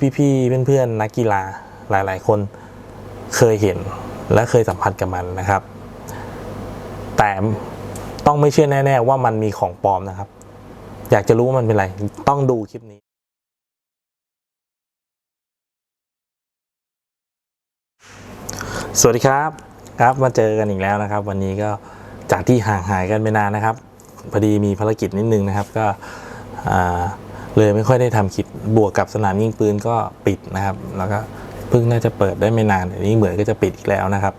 พี่ๆเพื่อนๆนักกีฬาหลายๆ คนเคยเห็นและเคยสัมผัสกับมันนะครับ แต่ต้องไม่เชื่อแน่ ๆ ว่ามันมีของปลอมนะครับ อยากจะรู้ว่ามันเป็นอะไรต้องดูคลิปนี้ สวัสดีครับครับมาเจอกันอีกแล้วนะครับ วันนี้ก็จากที่ห่างหายกันไปนานนะครับพอดีมีภารกิจนิดนึงนะครับก็อ่า เลยไม่ค่อยได้ทำคลิปบวกกับสนามยิงปืนก็ปิดนะครับ แล้วก็เพิ่งน่าจะเปิดได้ไม่นานอันนี้เหมือนก็จะปิดอีกแล้วนะครับ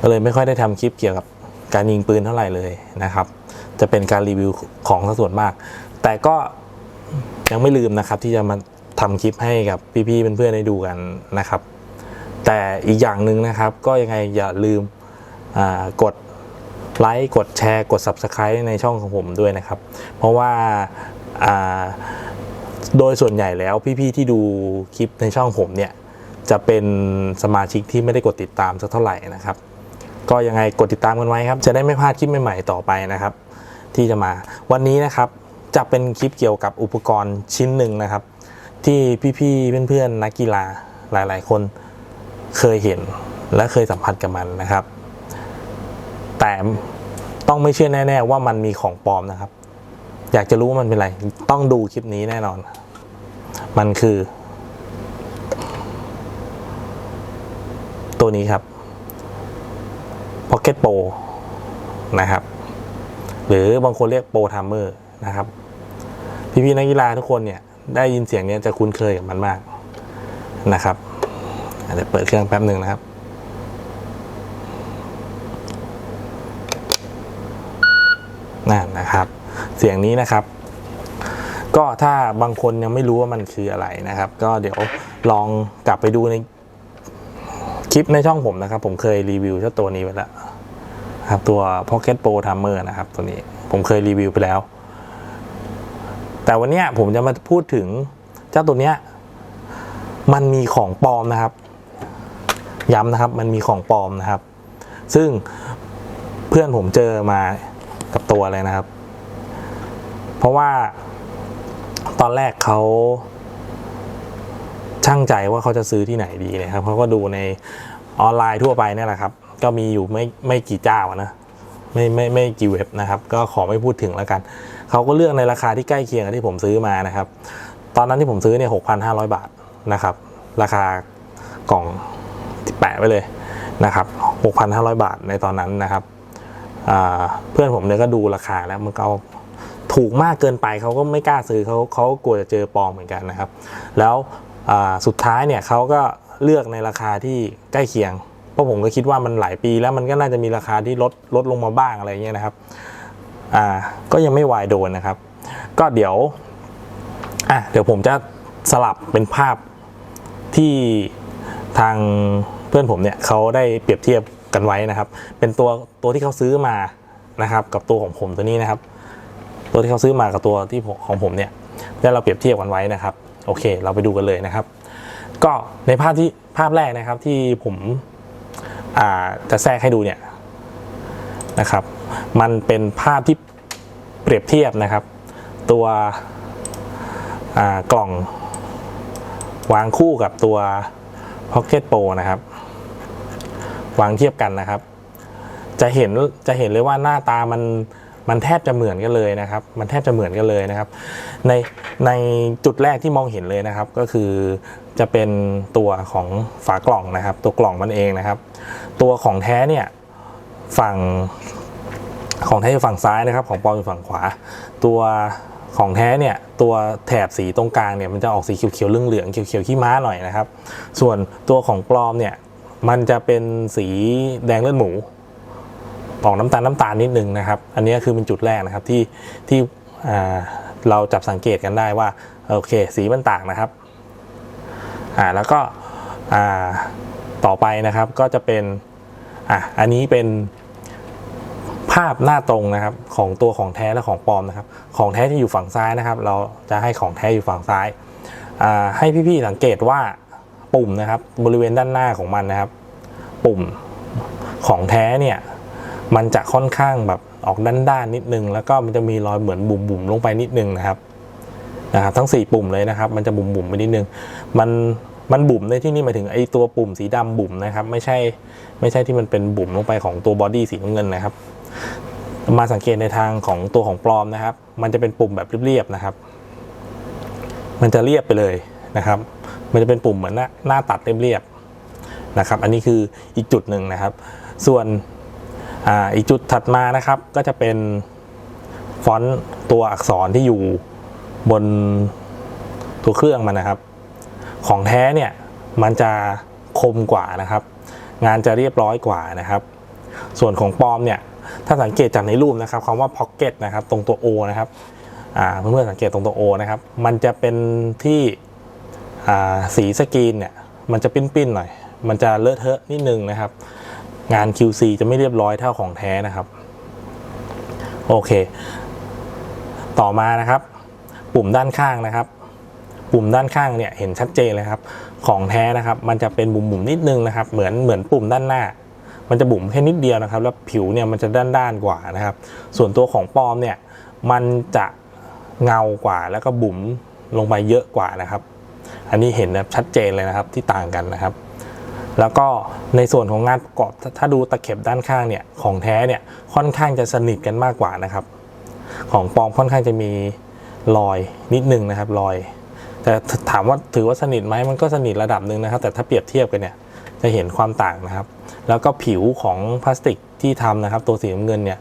ก็เลยไม่ค่อยได้ทำคลิปเกี่ยวกับการยิงปืนเท่าไหร่เลยนะครับ จะเป็นการรีวิวของส่วนมาก แต่ก็ยังไม่ลืมนะครับที่จะมาทำคลิปให้กับพี่ๆเพื่อนๆได้ดูกันนะครับ แต่อีกอย่างหนึ่งนะครับ ก็ยังไงอย่าลืมกดไลค์กดแชร์ กด Subscribe ในช่องของผมด้วยนะครับ เพราะว่า โดยส่วนใหญ่แล้วพี่ๆที่ดูคลิปในช่องผมเนี่ยจะเป็นสมาชิกที่ไม่ได้กดติดตามสักเท่าไหร่นะครับ ก็ยังไงกดติดตามกันไว้ครับ จะได้ไม่พลาดคลิปใหม่ๆต่อไปนะครับ ที่จะมาวันนี้นะครับจะเป็นคลิปเกี่ยวกับอุปกรณ์ชิ้นหนึ่งนะครับ ที่พี่ๆเพื่อนๆนักกีฬาหลายๆ คนเคยเห็นและเคยสัมผัสกับมันนะครับ แต่ต้องไม่เชื่อแน่ ๆ ว่ามันมีของปลอมนะครับ อยากจะรู้ว่ามันเป็นอะไร ต้องดูคลิปนี้แน่นอน มันคือ ตัวนี้ครับ Pocket Pro นะครับ หรือบางคนเรียกโปรทัมเมอร์นะครับ พี่ๆนักกีฬาทุกคนเนี่ย ได้ยินเสียงนี้จะคุ้นเคยกับมันมากนะครับอาจจะเปิดเครื่องแป๊บหนึ่งนะครับนั่นนะครับ เสียงนี้นะครับ ก็ถ้าบางคนยังไม่รู้ว่ามันคืออะไรนะครับ ก็เดี๋ยวลองกลับไปดูในคลิปในช่องผมนะครับ ผมเคยรีวิวเจ้าตัวนี้ไปแล้วครับตัว Pocket Pro Timer นะครับ ตัวนี้ผมเคยรีวิวไปแล้ว แต่วันนี้ผมจะมาพูดถึงเจ้าตัวเนี้ยมันมีของปลอมนะครับ ย้ำนะครับ มันมีของปลอมนะครับ ซึ่งเพื่อนผมเจอมากับตัวเลยนะครับ เพราะว่าตอนแรกเขาช่างใจว่าเขาจะซื้อที่ไหนดีนะครับเขาก็ดูในออนไลน์ทั่วไปนี่แหละครับ ก็มีอยู่ไม่ไม่กี่เจ้านะไม่ไม่ไม่กี่เว็บนะครับ ก็ขอไม่พูดถึงแล้วกัน เขาก็เลือกในราคาที่ใกล้เคียงกับที่ผมซื้อมานะครับ ตอนนั้นที่ผมซื้อเนี่ย6,500บาทนะครับ ราคากล่องแปะไว้เลยนะครับ6,500บาทในตอนนั้นนะครับ เพื่อนผมเนี่ยก็ดูราคาแล้วมันก็ ถูกมากเกินไปเขาก็ไม่กล้าซื้อเขาเขากลัวจะเจอปลอมเหมือนกันนะครับ แล้วสุดท้ายเนี่ยเขาก็เลือกในราคาที่ใกล้เคียง เพราะผมก็คิดว่ามันหลายปีแล้วมันก็น่าจะมีราคาที่ลดลดลงมาบ้างอะไรเงี้ยนะครับอ่าก็ยังไม่วายโดนนะครับ ก็เดี๋ยวอะเดี๋ยวผมจะสลับเป็นภาพที่ทางเพื่อนผมเนี่ยเขาได้เปรียบเทียบกันไว้นะครับ เป็นตัวตัวที่เขาซื้อมานะครับ กับตัวของผมตัวนี้นะครับ ตัวที่เขาซื้อมากับตัวที่ของผมเนี่ยได้เราเปรียบเทียบกันไว้นะครับโอเค เราไปดูกันเลยนะครับ ก็ในภาพที่ภาพแรกนะครับที่ผมจะแทรกให้ดูเนี่ยนะครับ มันเป็นภาพที่เปรียบเทียบนะครับ ตัวกล่องวางคู่กับตัว Pocket Pro นะครับ วางเทียบกันนะครับ จะเห็นจะเห็นเลยว่าหน้าตามัน มันแทบจะเหมือนกันเลยนะครับ มันแทบจะเหมือนกันเลยนะครับ ในในจุดแรกที่มองเห็นเลยนะครับ ก็คือจะเป็นตัวของฝากล่องนะครับ ตัวกล่องมันเองนะครับ ตัวของแท้เนี่ยฝั่งของแท้อยู่ฝั่งซ้ายนะครับ ของปลอมอยู่ฝั่งขวา ตัวของแท้เนี่ยตัวแถบสีตรงกลางเนี่ยมันจะออกสีเขียวๆเหลืองๆเขียวๆขี้ม้าหน่อยนะครับ ส่วนตัวของปลอมเนี่ยมันจะเป็นสีแดงเลือดหมู ออกน้ำตาลน้ำตาลนิดนึงนะครับ อันนี้คือเป็นจุดแรกนะครับที่ที่เราจับสังเกตกันได้ว่าโอเค สีมันต่างนะครับอ่าแล้วก็อ่าต่อไปนะครับก็จะเป็นอะอันนี้เป็นภาพหน้าตรงนะครับของตัวของแท้และของปลอมนะครับ ของแท้ที่อยู่ฝั่งซ้ายนะครับ เราจะให้ของแท้อยู่ฝั่งซ้ายอ่าให้พี่ๆสังเกตว่าปุ่มนะครับบริเวณด้านหน้าของมันนะครับ ปุ่มของแท้เนี่ย มันจะค่อนข้างแบบออกด้านๆนิดนึง แล้วก็มันจะมีรอยเหมือนบุ๋มๆลงไปนิดนึงนะครับนะครับทั้ง 4 ปุ่มเลยนะครับ มันจะบุ๋มบุ๋มๆไปนิดนึง มันมันบุ๋มในที่นี่หมายถึงไอ้ตัวปุ่มสีดำบุ๋มนะครับ ไม่ใช่ไม่ใช่ที่มันเป็นบุ๋มลงไปของตัวบอดี้สีน้ำเงินนะครับ มาสังเกตในทางของตัวของปลอมนะครับ มันจะเป็นปุ่มแบบเรียบๆนะครับ มันจะเรียบไปเลยนะครับ มันจะเป็นปุ่มเหมือนหน้าหน้าตัดเรียบๆนะครับ อันนี้คืออีกจุดหนึ่งนะครับ ส่วน อีกจุดถัดมานะครับก็จะเป็นฟอนต์ตัวอักษรที่อยู่บนตัวเครื่องมันนะครับ ของแท้เนี่ยมันจะคมกว่านะครับ งานจะเรียบร้อยกว่านะครับ ส่วนของปลอมเนี่ยถ้าสังเกตจากในรูปนะครับคำว่า pocket นะครับตรงตัว O นะครับเพื่อนๆสังเกตตรงตัว O นะครับ มันจะเป็นที่สีสกรีนเนี่ยมันจะปิ้นๆหน่อย มันจะเลอะเทอะนิดนึงนะครับ งาน QC จะไม่เรียบร้อยเท่าของแท้นะครับ โอเค ต่อมานะครับ ปุ่มด้านข้างนะครับ ปุ่มด้านข้างเนี่ยเห็นชัดเจนเลยครับ ของแท้นะครับ มันจะเป็นบุ๋มๆนิดนึงนะครับ เหมือนเหมือนปุ่มด้านหน้า มันจะบุ๋มแค่นิดเดียวนะครับ แล้วผิวเนี่ยมันจะด้านๆกว่านะครับ ส่วนตัวของปลอมเนี่ยมันจะเงากว่าแล้วก็บุ๋มลงไปเยอะกว่านะครับ อันนี้เห็นแบบชัดเจนเลยนะครับที่ต่างกันนะครับ แล้วก็ในส่วนของงานประกอบถ้าถ้าดูตะเข็บด้านข้างเนี่ยของแท้เนี่ยค่อนข้างจะสนิทกันมากกว่านะครับ ของปลอมค่อนข้างจะมีรอยนิดนึงนะครับรอย แต่ถามว่าถือว่าสนิทไหมมันก็สนิทระดับหนึ่งนะครับ แต่ถ้าเปรียบเทียบกันเนี่ยจะเห็นความต่างนะครับ แล้วก็ผิวของพลาสติกที่ทำนะครับ ตัวสีน้ำเงินเนี่ย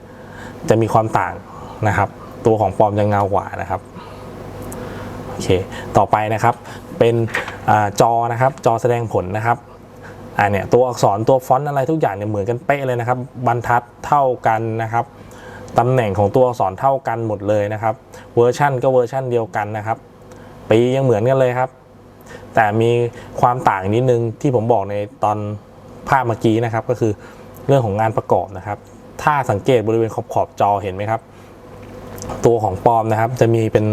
จะมีความต่างนะครับ ตัวของปลอมจะเงากว่านะครับโอเคต่อไปนะครับเป็นอจอนะครับจอแสดงผลนะครับ อ่าเนี่ยตัวอักษรตัวฟอนต์อะไรทุกอย่างเนี่ยเหมือนกันเป๊ะเลยนะครับ บรรทัดเท่ากันนะครับตำแหน่งของตัวอักษรเท่ากันหมดเลยนะครับ เวอร์ชั่นก็เวอร์ชั่นเดียวกันนะครับ ปียังเหมือนกันเลยครับ แต่มีความต่างนิดนึงที่ผมบอกในตอนภาพเมื่อกี้นะครับ ก็คือเรื่องของงานประกอบนะครับ ถ้าสังเกตบริเวณขอบขอบจอเห็นไหมครับ ตัวของปลอมนะครับ จะมีเป็น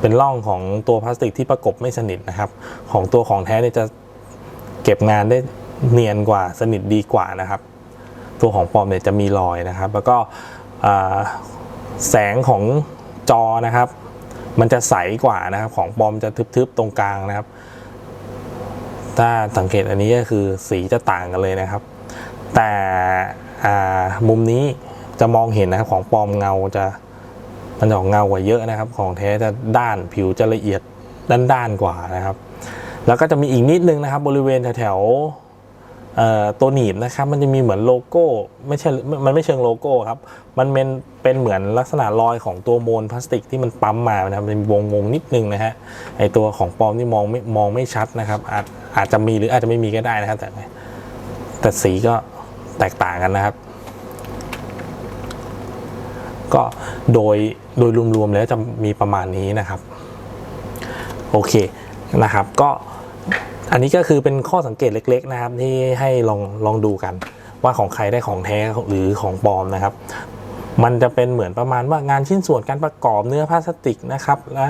เป็นร่องของตัวพลาสติกที่ประกบไม่สนิทนะครับ ของตัวของแท้เนี่ยจะ เก็บงานได้เนียนกว่าสนิทดีกว่านะครับ ตัวของปลอมเนี่ยจะมีรอยนะครับ แล้วก็แสงของจอนะครับ มันจะใสกว่านะครับ ของปลอมจะทึบๆตรงกลางนะครับ ถ้าสังเกตอันนี้ก็คือสีจะต่างกันเลยนะครับ แต่มุมนี้จะมองเห็นนะครับของปลอมเงาจะมันจะออกเงากว่าเยอะนะครับ ของแท้จะด้านผิวจะละเอียดด้านๆกว่านะครับ แล้วก็จะมีอีกนิดนึงนะครับ บริเวณแถวๆตัวหนีบนะครับ มันจะมีเหมือนโลโก้ไม่ใช่มันไม่เชิงโลโก้ครับ มันเป็นเป็นเหมือนลักษณะรอยของตัวโมลพลาสติกที่มันปั๊มมานะครับเป็นวงวงๆนิดนึงนะฮะไอตัวของปลอมนี่มองไม่มองไม่ชัดนะครับ อาจอาจจะมีหรืออาจจะไม่มีก็ได้นะครับ แต่แต่สีก็แตกต่างกันนะครับ ก็โดยโดยรวมๆแล้วจะมีประมาณนี้นะครับ โอเค นะครับ ก็อันนี้ก็คือเป็นข้อสังเกตเล็ก ๆ นะครับ ที่ให้ลองลองดูกัน ว่าของใครได้ของแท้หรือของปลอมนะครับ มันจะเป็นเหมือนประมาณว่างานชิ้นส่วนการประกอบเนื้อพลาสติกนะครับแล้ว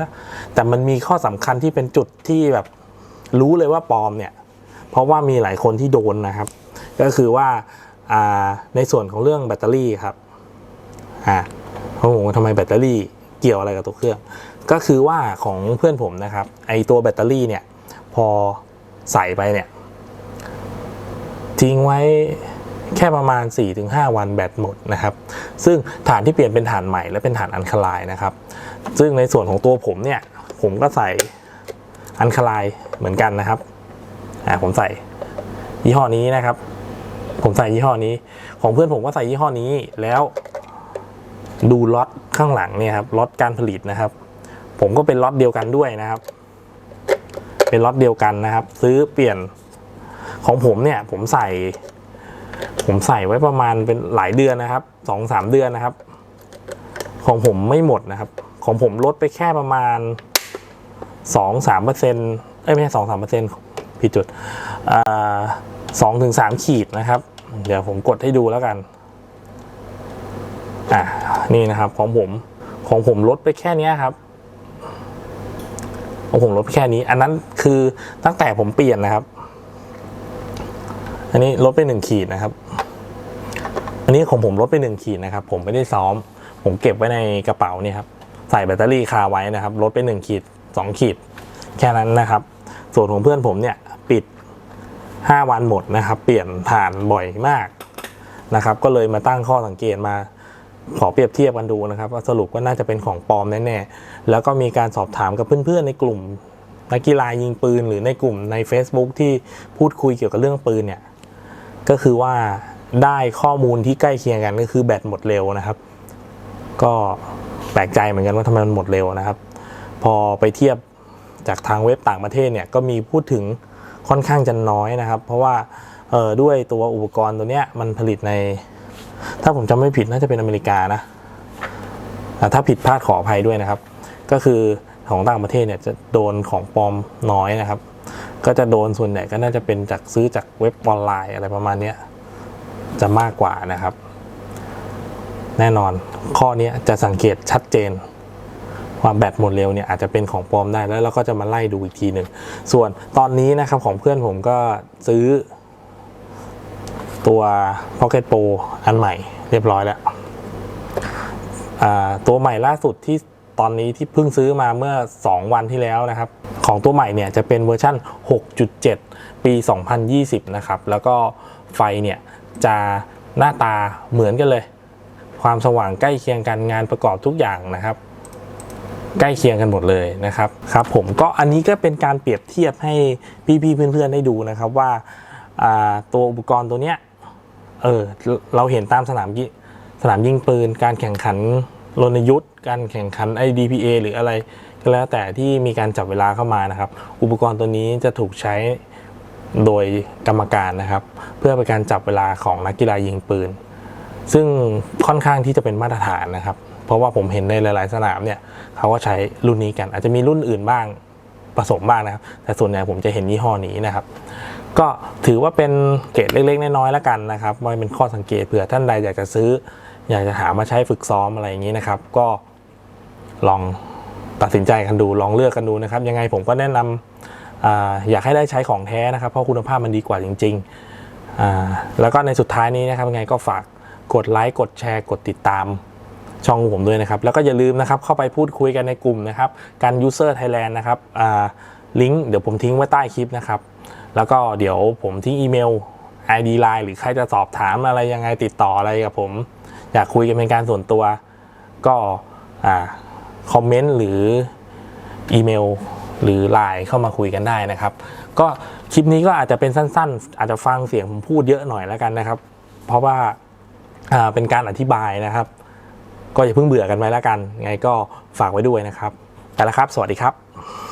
แต่มันมีข้อสำคัญที่เป็นจุดที่แบบรู้เลยว่าปลอมเนี่ย เพราะว่ามีหลายคนที่โดนนะครับ ก็คือว่าในส่วนของเรื่องแบตเตอรี่ครับอ่าเขาบอกว่าทำไมแบตเตอรี่เกี่ยวอะไรกับตัวเครื่อง ก็คือว่าของเพื่อนผมนะครับ ไอตัวแบตเตอรี่เนี่ย พอใส่ไปเนี่ย ทิ้งไว้แค่ประมาณ 4-5 วันแบตหมดนะครับ ซึ่งฐานที่เปลี่ยนเป็นฐานใหม่และเป็นฐานอันคลายนะครับ ซึ่งในส่วนของตัวผมเนี่ย ผมก็ใส่อันคลายเหมือนกันนะครับอ่าผมใส่ยี่ห้อนี้นะครับ ผมใส่ยี่ห้อนี้ ของเพื่อนผมก็ใส่ยี่ห้อนี้แล้วดูล็อตข้างหลังเนี่ยครับล็อตการผลิตนะครับ ผมก็เป็นล็อตเดียวกันด้วยนะครับ เป็นล็อตเดียวกันนะครับ ซื้อเปลี่ยนของผมเนี่ย ผมใส่ ผมใส่ไว้ประมาณเป็นหลายเดือนนะครับสองสามเดือนนะครับ ของผมไม่หมดนะครับ ของผมลดไปแค่ประมาณสองสามเปอร์เซ็นต์เอ้ยไม่ใช่สองสามเปอร์เซ็นต์ผิดจุดสองถึงสามขีดนะครับ เดี๋ยวผมกดให้ดูแล้วกันอะนี่นะครับของผมของผมลดไปแค่นี้ครับ ของผมลดแค่นี้ อันนั้นคือตั้งแต่ผมเปลี่ยนนะครับ อันนี้ลดไปหนึ่งขีดนะครับ อันนี้ของผมลดไปหนึ่งขีดนะครับ ผมไม่ได้ซ้อม ผมเก็บไว้ในกระเป๋าเนี่ยครับ ใส่แบตเตอรี่คาไว้นะครับ ลดไปหนึ่งขีด2ขีด แค่นั้นนะครับ ส่วนของเพื่อนผมเนี่ยปิด5วันหมดนะครับ เปลี่ยนผ่านบ่อยมากนะครับ ก็เลยมาตั้งข้อสังเกตมา ขอเปรียบเทียบกันดูนะครับว่าสรุปก็น่าจะเป็นของปลอมแน่ๆแล้วก็มีการสอบถามกับเพื่อนๆในกลุ่มนักกีฬายิงปืนหรือในกลุ่มใน Facebook ที่พูดคุยเกี่ยวกับเรื่องปืนเนี่ยก็คือว่าได้ข้อมูลที่ใกล้เคียงกันก็คือแบตหมดเร็วนะครับ ก็แปลกใจเหมือนกันว่าทำไมมันหมดเร็วนะครับ พอไปเทียบจากทางเว็บต่างประเทศเนี่ยก็มีพูดถึงค่อนข้างจะน้อยนะครับ เพราะว่าออด้วยตัวอุปกรณ์ตัวเนี้ยมันผลิตใน ถ้าผมจำไม่ผิดน่าจะเป็นอเมริกานะถ้าผิดพลาดขออภัยด้วยนะครับ ก็คือของต่างประเทศเนี่ยจะโดนของปลอมน้อยนะครับ ก็จะโดนส่วนใหญ่ก็น่าจะเป็นจากซื้อจากเว็บออนไลน์อะไรประมาณนี้จะมากกว่านะครับ แน่นอนข้อนี้จะสังเกตชัดเจนว่าแบตหมดเร็วเนี่ยอาจจะเป็นของปลอมได้แล้วเราก็จะมาไล่ดูอีกทีหนึ่งส่วนตอนนี้นะครับของเพื่อนผมก็ซื้อ ตัว Pocket Pro อันใหม่เรียบร้อยแล้วอ่าตัวใหม่ล่าสุดที่ตอนนี้ที่เพิ่งซื้อมาเมื่อ 2 วันที่แล้วนะครับ ของตัวใหม่เนี่ยจะเป็นเวอร์ชัน6.7 ปี 2020 นะครับ แล้วก็ไฟเนี่ยจะหน้าตาเหมือนกันเลย ความสว่างใกล้เคียงกันงานประกอบทุกอย่างนะครับ ใกล้เคียงกันหมดเลยนะครับครับ ผมก็อันนี้ก็เป็นการเปรียบเทียบให้พี่ๆเพื่อนๆได้ดูนะครับว่าอ่าตัวอุปกรณ์ตัวเนี้ย เออเราเห็นตามสนามยิสนามยิงปืน การแข่งขันรณยุทธ์การแข่งขัน IDPA หรืออะไรก็แล้วแต่ที่มีการจับเวลาเข้ามานะครับ อุปกรณ์ตัวนี้จะถูกใช้โดยกรรมการนะครับ เพื่อเป็นการจับเวลาของนักกีฬายิงปืน ซึ่งค่อนข้างที่จะเป็นมาตรฐานนะครับ เพราะว่าผมเห็นในหลาย ๆ สนามเนี่ยเขาก็ใช้รุ่นนี้กัน อาจจะมีรุ่นอื่นบ้างผสมบ้างนะครับ แต่ส่วนใหญ่ผมจะเห็นยี่ห้อนี้นะครับ ก็ถือว่าเป็นเกรดเล็กๆ น้อยๆแล้วกันนะครับไว้เป็นข้อสังเกตเผื่อท่านใดอยากจะซื้อ อยากจะหามาใช้ฝึกซ้อมอะไรอย่างนี้นะครับ ก็ลองตัดสินใจกันดูลองเลือกกันดูนะครับ ยังไงผมก็แนะนำอาอยากให้ได้ใช้ของแท้นะครับ เพราะคุณภาพมันดีกว่าจริงๆ แล้วก็ในสุดท้ายนี้นะครับยังไงก็ฝากกดไลค์กดแชร์กดติดตามช่องผมด้วยนะครับ แล้วก็อย่าลืมนะครับเข้าไปพูดคุยกันในกลุ่มนะครับการ user Thailand นะครับอ่าลิงก์เดี๋ยวผมทิ้งไว้ใต้คลิปนะครับ แล้วก็เดี๋ยวผมทิ้งอีเมล ID Line หรือใครจะสอบถามอะไรยังไงติดต่ออะไรกับผม อยากคุยกันเป็นการส่วนตัว ก็คอมเมนต์หรืออีเมลหรือไลน์เข้ามาคุยกันได้นะครับ ก็คลิปนี้ก็อาจจะเป็นสั้น ๆ อาจจะฟังเสียงผมพูดเยอะหน่อยแล้วกันนะครับ เพราะว่าเป็นการอธิบายนะครับ ก็อย่าเพิ่งเบื่อกันไว้แล้วกัน ไงก็ฝากไว้ด้วยนะครับไปแล้วครับ สวัสดีครับ